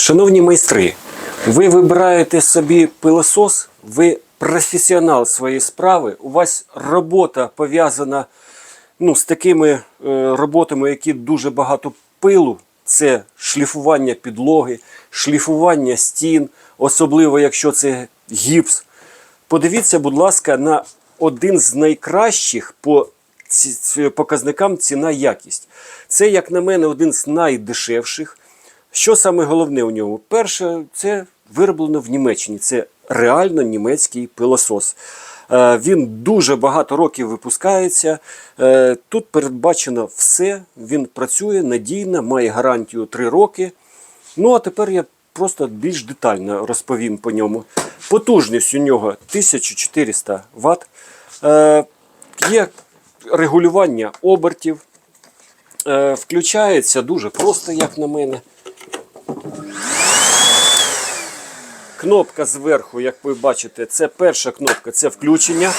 Шановні майстри, ви вибираєте собі пилосос, ви професіонал своєї справи, у вас робота пов'язана ну, з такими е, роботами, які дуже багато пилу. Це шліфування підлоги, шліфування стін, особливо якщо це гіпс. Подивіться, будь ласка, на один з найкращих по показникам ціна-якість. Це, як на мене, один з найдешевших. Що саме головне у ньому? Перше, це вироблено в Німеччині. Це реально німецький пилосос. Е, Він дуже багато років випускається. Е, Тут передбачено все. Він працює надійно, має гарантію 3 роки. Ну а тепер я просто більш детально розповім по ньому. Потужність у нього 1400 Вт. Е, Є регулювання обертів. Включається дуже просто, як на мене. Кнопка зверху, як ви бачите, це перша кнопка це включення.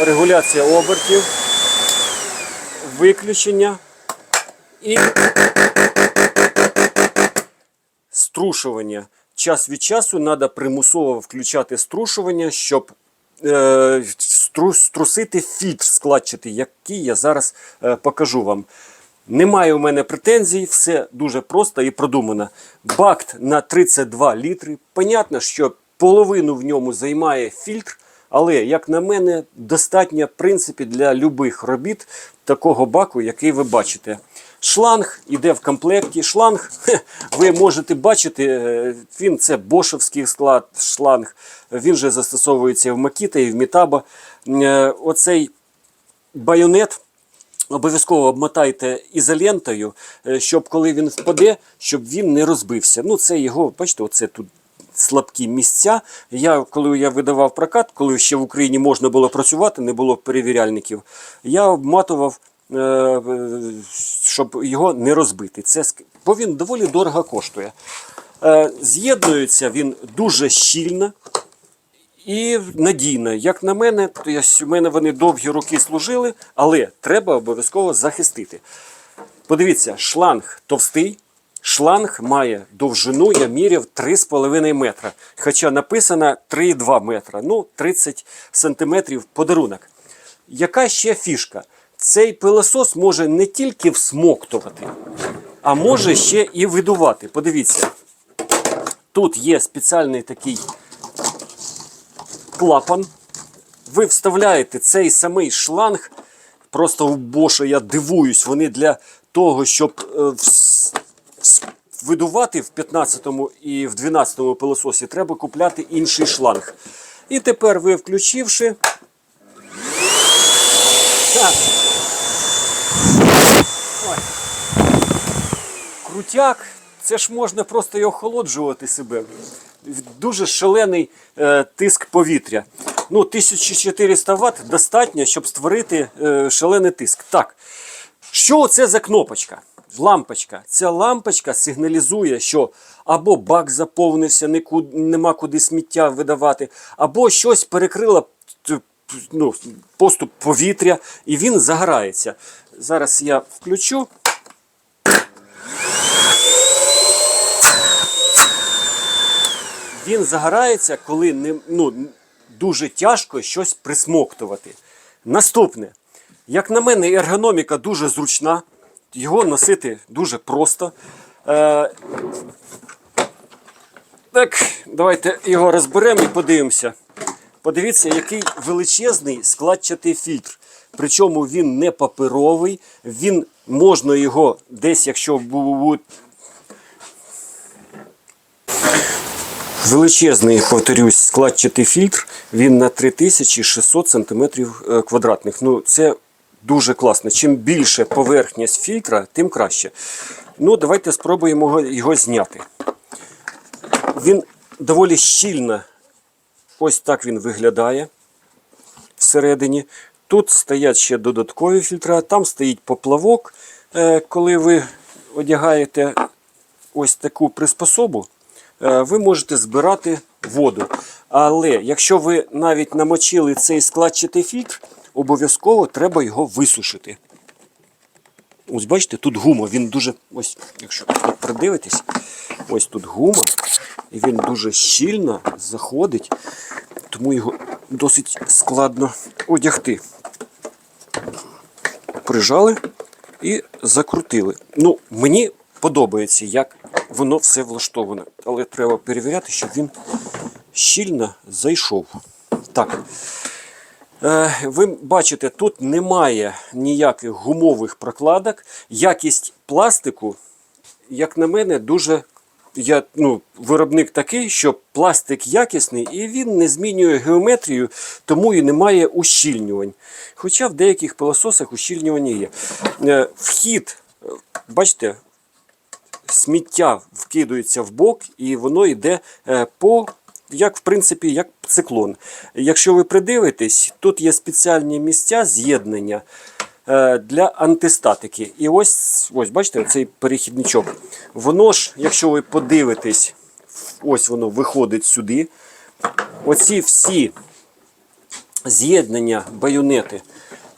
Регуляція обертів, виключення і струшування. Час від часу треба примусово включати струшування, щоб е, струсити фільтр складчатий, який я зараз е, покажу вам. Немає у мене претензій, все дуже просто і продумано. Бакт на 32 літри. Понятно, що половину в ньому займає фільтр, але, як на мене, достатньо в принципі для любих робіт такого баку, який ви бачите. Шланг іде в комплекті. Шланг ви можете бачити, е, він це бошевський склад шланг. Він же застосовується і в Макіта, і в Мітаба. Е, Оцей байонет. Обов'язково обмотайте ізолентою, е, щоб коли він впаде, щоб він не розбився. Ну, це його, бачите, оце тут слабкі місця. Я, коли я видавав прокат, коли ще в Україні можна було працювати, не було перевіряльників, я обматував, е, щоб його не розбити. Це, бо він доволі дорого коштує. Е, З'єднується він дуже щільно і надійно. Як на мене, то у мене вони довгі роки служили, але треба обов'язково захистити.Одивіться, шланг товстий. Шланг має довжину, я міряв 3,5 метра. Хоча написано 3,2 метра. Ну, 30 сантиметрів подарунок. Яка ще фішка? Цей пилосос може не тільки всмоктувати, а може ще і видувати. Подивіться, тут є спеціальний такий клапан. Ви вставляєте цей самий шланг. Просто у Боша я дивуюсь, вони для того, щоб е, видувати в 15-му і в 12-му пилососі, треба купляти інший шланг. І тепер ви включивши. Так. Крутяк, це ж можна просто і охолоджувати себе. Дуже шалений е, тиск повітря. Ну, 1400 Вт достатньо, щоб створити е, шалений тиск. Так, що це за кнопочка? Лампочка. Ця лампочка сигналізує, що або бак заповнився, неку- нема куди сміття видавати, або щось перекрило ну, поступ повітря, і він загорається. Зараз я включу. Він загорається, коли не, ну, дуже тяжко щось присмоктувати. Наступне. Як на мене, ергономіка дуже зручна, його носити дуже просто. Е, так, давайте його розберемо і подивимося. Подивіться, який величезний складчатий фільтр. Причому він не паперовий, він можна його десь, якщо будуть Величезний, повторюсь, складчатий фільтр. Він на 3600 см квадратних. Ну, це дуже класно. Чим більше поверхність фільтра, тим краще. Ну, давайте спробуємо його, зняти. Він доволі щільно. Ось так він виглядає всередині. Тут стоять ще додаткові фільтра, там стоїть поплавок. Е, Коли ви одягаєте ось таку приспособу, е, ви можете збирати воду. Але якщо ви навіть намочили цей складчатий фільтр, обов'язково треба його висушити. Ось бачите, тут гума, він дуже. Ось, якщо так придивитись, ось тут гума, і він дуже щільно заходить, тому його досить складно одягти. Прижали і закрутили. Ну, мені подобається, як воно все влаштоване. Але треба перевіряти, щоб він щільно зайшов. Так. Е, Ви бачите, тут немає ніяких гумових прокладок. Якість пластику, як на мене, дуже. Я, ну, виробник такий, що пластик якісний і він не змінює геометрію, тому і немає ущільнювань. Хоча в деяких пилососах ущільнювання є. Е, Вхід, е, бачите, сміття вкидується в бок і воно йде е, по, як в принципі, як циклон. Якщо ви придивитесь, тут є спеціальні місця з'єднання е, для антистатики. І ось, ось бачите, цей перехідничок. Воно ж, якщо ви подивитесь, ось воно виходить сюди. Оці всі з'єднання байонети,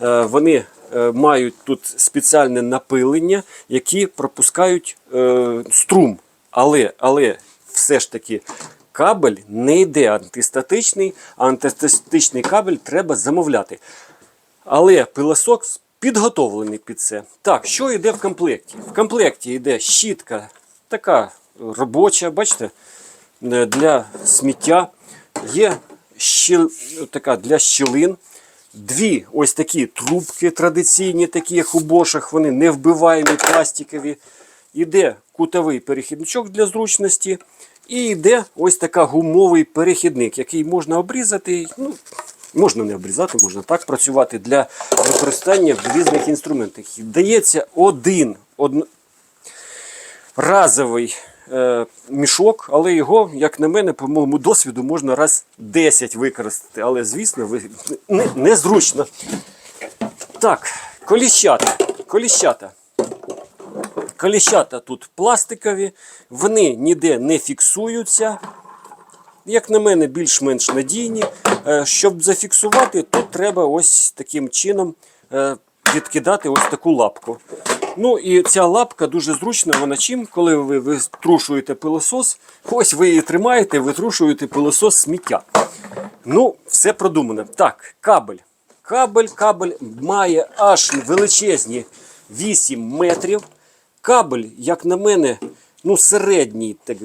е, вони мають тут спеціальне напилення, які пропускають е, струм. Але, але все ж таки кабель не йде антистатичний, а антистатичний кабель треба замовляти. Але пилосок підготовлений під це. Так, що йде в комплекті? В комплекті йде щітка, така робоча, бачите, е, для сміття. Є щіл, така для щілин. Дві ось такі трубки традиційні, такі як у бошах, вони не вбиваємі пластикові. Іде кутовий перехідничок для зручності. І йде ось така гумовий перехідник, який можна обрізати. Ну, можна не обрізати, можна так працювати для використання в різних інструментах. Дається один одно, разовий мішок, але його, як на мене, по моєму досвіду, можна раз 10 використати. Але, звісно, незручно. Так, коліщата. коліщата. Коліщата тут пластикові, вони ніде не фіксуються. Як на мене, більш-менш надійні. Е, Щоб зафіксувати, тут треба ось таким чином е, відкидати ось таку лапку. Ну і ця лапка дуже зручна, вона чим, коли ви витрушуєте пилосос, ось ви її тримаєте, витрушуєте пилосос сміття. Ну, все продумано. Так, кабель. Кабель, кабель має аж величезні 8 метрів. Кабель, як на мене, ну середній. Так,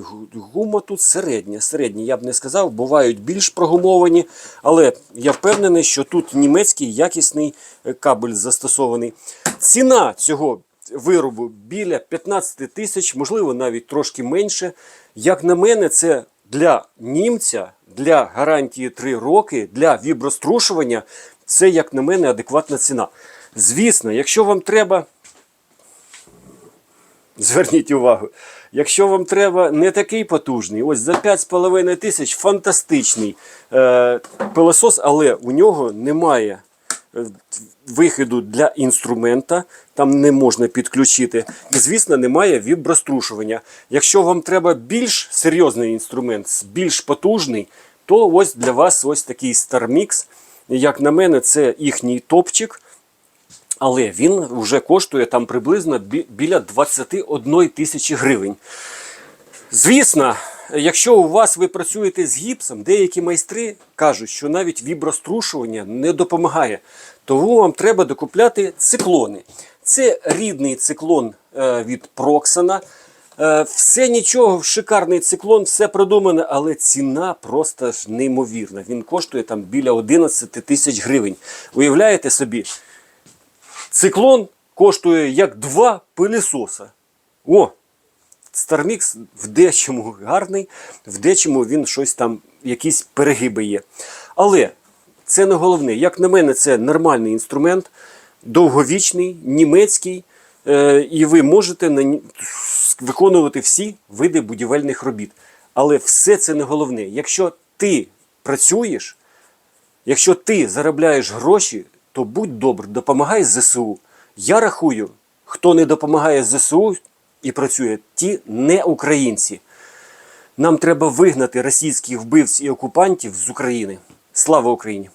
гума тут середня. середня. Я б не сказав, бувають більш прогумовані, але я впевнений, що тут німецький якісний е, кабель застосований. Ціна цього виробу біля 15 тисяч, можливо, навіть трошки менше. Як на мене, це для німця, для гарантії 3 роки, для віброструшування, це, як на мене, адекватна ціна. Звісно, якщо вам треба Зверніть увагу, якщо вам треба не такий потужний, ось за 5,5 тисяч фантастичний е, пилосос, але у нього немає виходу для інструмента, там не можна підключити. І, звісно, немає віброструшування. Якщо вам треба більш серйозний інструмент, більш потужний, то ось для вас ось такий StarMix. Як на мене, це їхній топчик. Але він вже коштує там приблизно біля 21 тисячі гривень. Звісно, якщо у вас ви працюєте з гіпсом, деякі майстри кажуть, що навіть віброструшування не допомагає. Тому вам треба докупляти циклони. Це рідний циклон е, від Проксана. Е, все нічого, шикарний циклон, все продумане, але ціна просто ж неймовірна. Він коштує там біля 11 тисяч гривень. Уявляєте собі? Циклон коштує як два пилісоса. О! StarMix в дечому гарний, в дечому він щось там, якісь перегиби є. Але це не головне. Як на мене, це нормальний інструмент, довговічний, німецький, е, і ви можете виконувати всі види будівельних робіт. Але все це не головне. Якщо ти працюєш, Якщо ти заробляєш гроші, то будь добр, допомагай ЗСУ. Я рахую, хто не допомагає ЗСУ і працює, ті не українці. Нам треба вигнати російських вбивців і окупантів з України. Слава Україні!